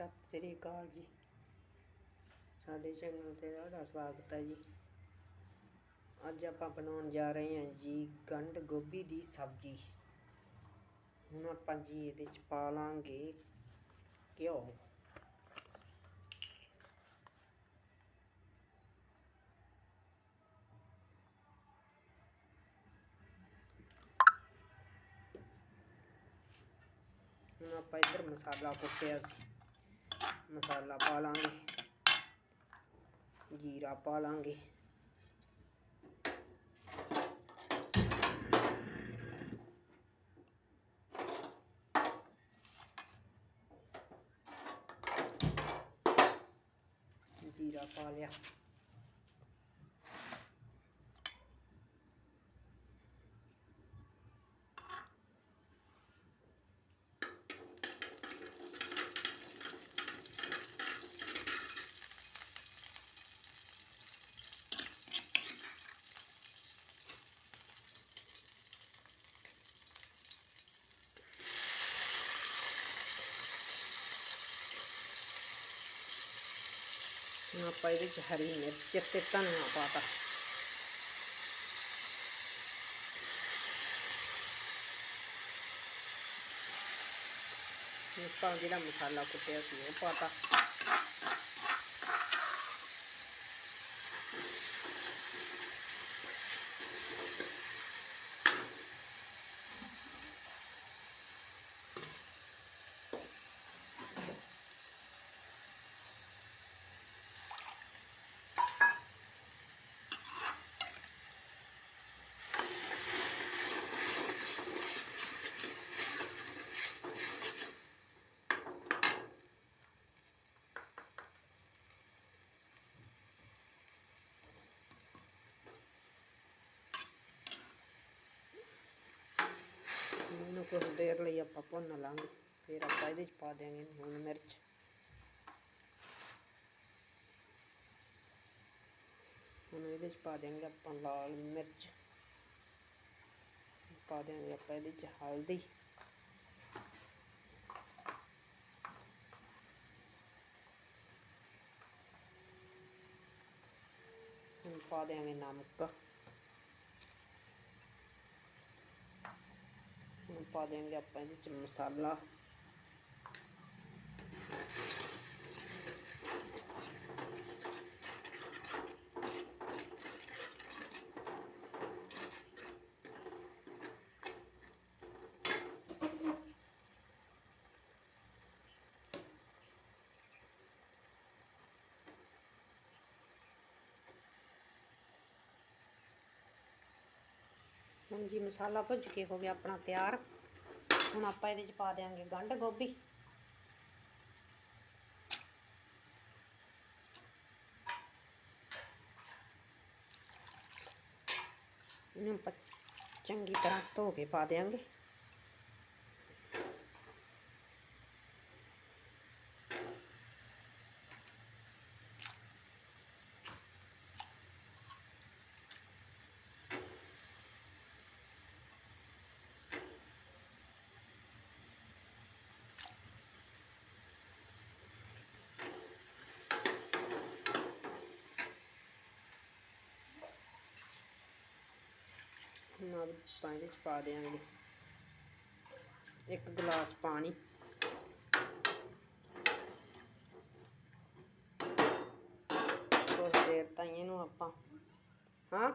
ਸਤਿ ਸ੍ਰੀ ਅਕਾਲ ਜੀ। ਸਾਡੇ ਚੈਨਲ ਤੇ ਤੁਹਾਡਾ ਸਵਾਗਤ ਹੈ ਜੀ। ਅੱਜ ਆਪਾਂ ਬਣਾਉਣ ਜਾ ਰਹੇ ਹਾਂ ਜੀ ਗੰਢ ਗੋਭੀ ਦੀ ਸਬਜ਼ੀ। ਹੁਣ ਆਪਾਂ ਜੀ ਇਹਦੇ ਚ ਪਾ ਲਾਂਗੇ ਘਿਓ। ਹੁਣ ਆਪਾਂ ਇੱਧਰ ਮਸਾਲਾ ਕੁੱਟਿਆ ਸੀ। ਮਸਾਲਾ ਪਾ ਲਾਂਗੇ ਜੀਰਾ ਪਾ ਲਾਂਗੇ ਜੀਰਾ ਪਾ ਲਿਆ ਹੁਣ ਆਪਾਂ ਇਹਦੇ ਚ ਹਰੀ ਮਿਰਚ ਤੇ ਧਨੀਆ ਪਾਤਾ ਹੁਣ ਆਪਾਂ ਜਿਹੜਾ ਮਸਾਲਾ ਕੁੱਟਿਆ ਸੀ ਉਹ ਪਾਤਾ ਇਹਨੂੰ ਕੁਝ ਦੇਰ ਲਈ ਆਪਾਂ ਭੁੰਨ ਲਾਂਗੇ, ਫਿਰ ਆਪਾਂ ਇਹਦੇ ਚ ਪਾ ਦਿਆਂਗੇ ਲੂਣ ਮਿਰਚ। ਹੁਣ ਇਹਦੇ ਚ ਪਾ ਦਿਆਂਗੇ ਆਪਾਂ ਲਾਲ ਮਿਰਚ। ਪਾ ਦਿਆਂਗੇ ਆਪਾਂ ਇਹਦੇ ਚ ਹਲਦੀ। ਹੁਣ ਪਾ ਦਿਆਂਗੇ ਨਮਕ ਹੁਣ ਪਾ ਦੇਂਗੇ ਆਪਾਂ ਇਹਦੇ ਚ ਮਸਾਲਾ ਹੁਣ ਜੀ ਮਸਾਲਾ ਭੁੱਜ ਕੇ ਹੋ ਗਿਆ ਆਪਣਾ ਤਿਆਰ ਹੁਣ ਆਪਾਂ ਇਹਦੇ ਚ ਪਾ ਦੇਾਂਗੇ ਗੰਢ ਗੋਭੀ। ਇਹਨੂੰ ਆਪਾਂ ਚੰਗੀ ਤਰ੍ਹਾਂ ਧੋ ਕੇ ਪਾ ਦੇਾਂਗੇ ਨਾਲ ਪਾਣੀ ਚ ਪਾ ਦੇਾਂਗੇ ਇੱਕ ਗਲਾਸ ਪਾਣੀ। ਕੁਝ ਦੇਰ ਤਾਈਂ ਇਹਨੂੰ ਆਪਾਂ ਹਾਂ?